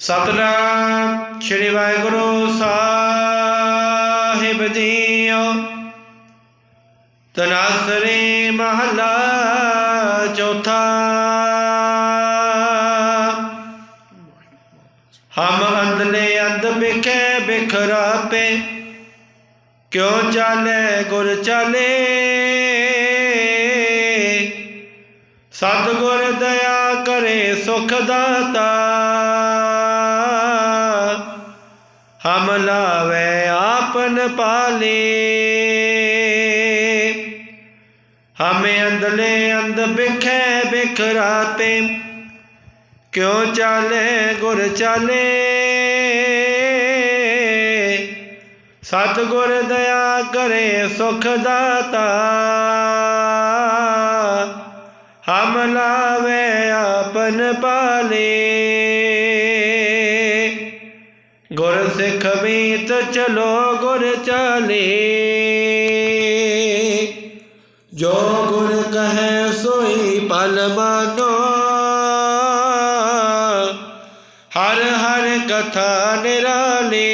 ਸਤਨਾਮ ਸ੍ਰੀ ਵਾਹਿਗੁਰੂ ਸਾਹਿਬ ਜੀਓ। ਤਨਾਸਰੇ ਮਹਲਾ ਚੌਥਾ। ਹਮ ਅੰਦਲੇ ਅੰਦ ਬਿਖੇ ਬਿਖਰਾਪੇ ਕਿਉ ਚਾਲੇ ਗੁਰ ਚਾਲੇ? ਸਤਿਗੁਰ ਦਇਆ ਕਰੇ ਸੁਖ ਦਾਤਾ। ਹਮ ਲਾਵੇ ਆਪਨ ਪਾਲੇ। ਹਮੇ ਅੰਦਲੇ ਅੰਧ ਬਿਖੇ ਬਿਖਰਾਤੇ ਕਿਉ ਚਾਲੇ ਗੁਰ ਚਾਲੇ? ਸਤਿਗੁਰ ਦਇਆ ਕਰੇ ਸੁਖ ਦਾਤਾ। ਹਮ ਲਾਵੇ ਆਪਨ ਪਾਲੇ। ਗੁਰ ਸਿੱਖ ਮੀਤ ਚਲੋ ਗੁਰ ਚਾਲੇ। ਜੋ ਗੁਰ ਕਹੈ ਸੋਈ ਪਲ ਮਾਨੋ। ਹਰ ਹਰ ਕਥਾ ਨਿਰਾਲੇ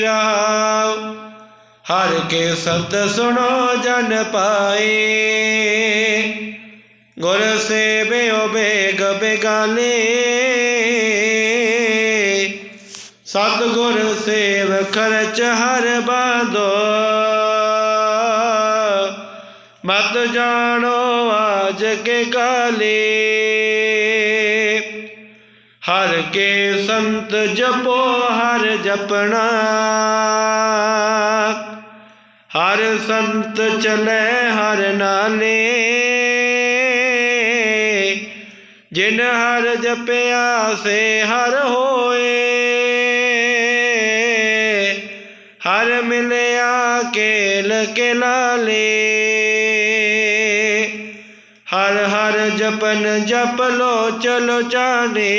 ਰਾਵ ਹਰ ਕੇ ਸੰਤ ਸੁਣੋ ਜਨ ਪਾਏ। ਗੁਰ ਸੇਵਿਓ ਬੇਗ ਬੇਗਾਲੇ। ਸਤਿਗੁਰ ਸੇਵ ਖਰਚ ਹਰ ਬਾਦੋ। ਮਤ ਜਾਣੋ ਆਜ ਕੇ ਕਾਲੇ। ਹਰ ਕੇ ਸੰਤ ਜਪੋ, ਹਰ ਜਪਣਾ। ਹਰ ਸੰਤ ਚਲੇ, ਹਰ ਨਾਲੇ ਜਿਨ ਹਰ ਜਪਿਆ, ਸੇ ਹਰ ਹੋਏ। ਹਰ ਮਿਲਿਆ ਕੇਲ ਕੇ ਲਾਲੇ ਹਰ ਹਰ ਜਪਨ ਜਪ ਲੋ ਚਲੋ ਚਾਨੇ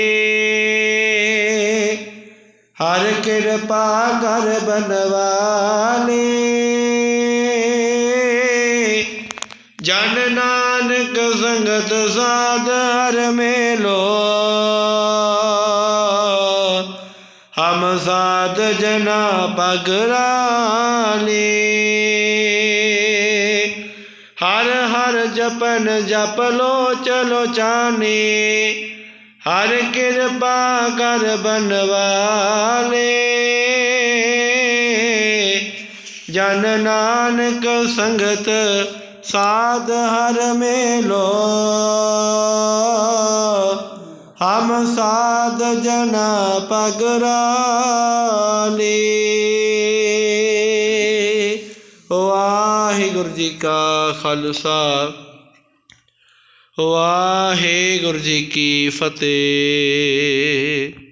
ਹਰ ਕਿਰਪਾ ਕਰ ਬਨਵਾਲੇ। ਜਨ ਨਾਨਕ ਸੰਗਤ ਸਾਧ ਹਰ ਮੇਲੋ। ਹਮ ਸਾਧ ਜਨਾ ਪਗਰਾਲੇ। ਹਰ ਹਰ ਜਪਨ ਜਪ ਲੋ, ਚਲੋ ਚਾਨੇ। ਹਰ ਕਿਰਪਾ ਕਰ ਬਨਵਾਲੇ। ਜਨ ਨਾਨਕ ਸੰਗਤ ਸਾਧ ਹਰ ਮੇਲੋ। ਹਮ ਸਾਧ ਜਨਾ ਪਗਰਾਲੇ ਵਾਹਿਗੁਰੂ ਜੀ ਕਾ ਖਾਲਸਾ ਵਾਹਿਗੁਰੂ ਜੀ ਕੀ ਫਤਿਹ।